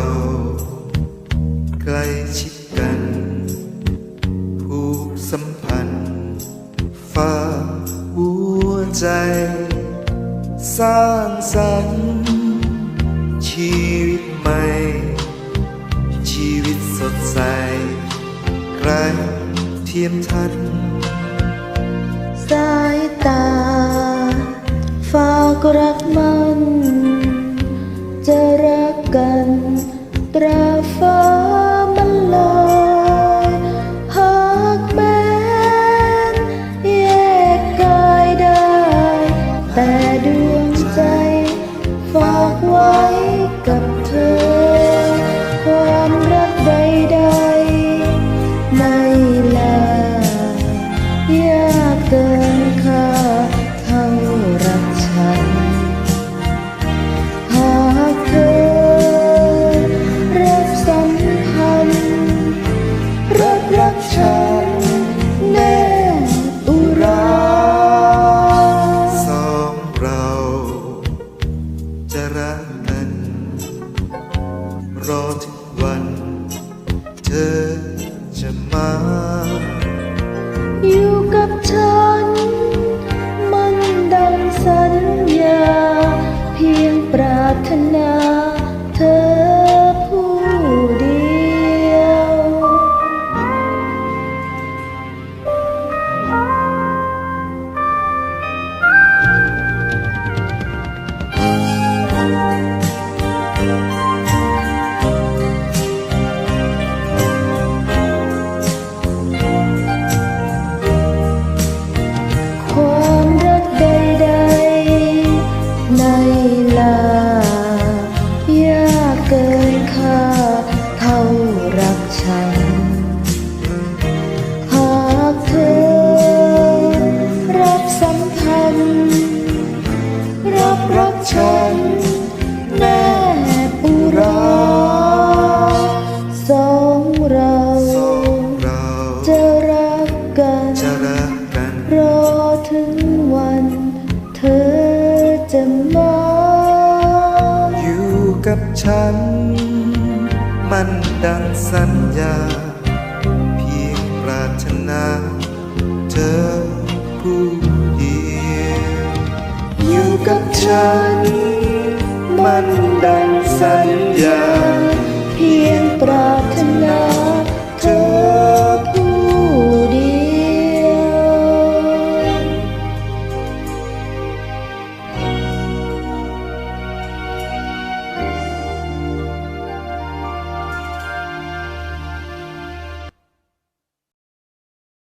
เราใกล้ชิดกันผูกสัมพันธ์ฝ้าหัวใจ สร้างสรรค์ชีวิตใหม่ ชีวิตสดใสใกล้เทียมทัน สายตา ฝากรักมันจะ ใจฝากไว้กับเธอ ความรักใด รอถึงวัน เธอจะมา เกินค่าเท่ารักฉัน หากเธอรับสัมพันธ์รับรักฉันแน่ปุราสองเราสองเราจะรักกันจะรักกันรอถึงวัน เธอจะมาอยู่ กับฉัน มันดังสัญญา เพียงปรารถนา เธอผู้เดียวอยู่กับฉัน มันดังสัญญาเพียงปรารถนา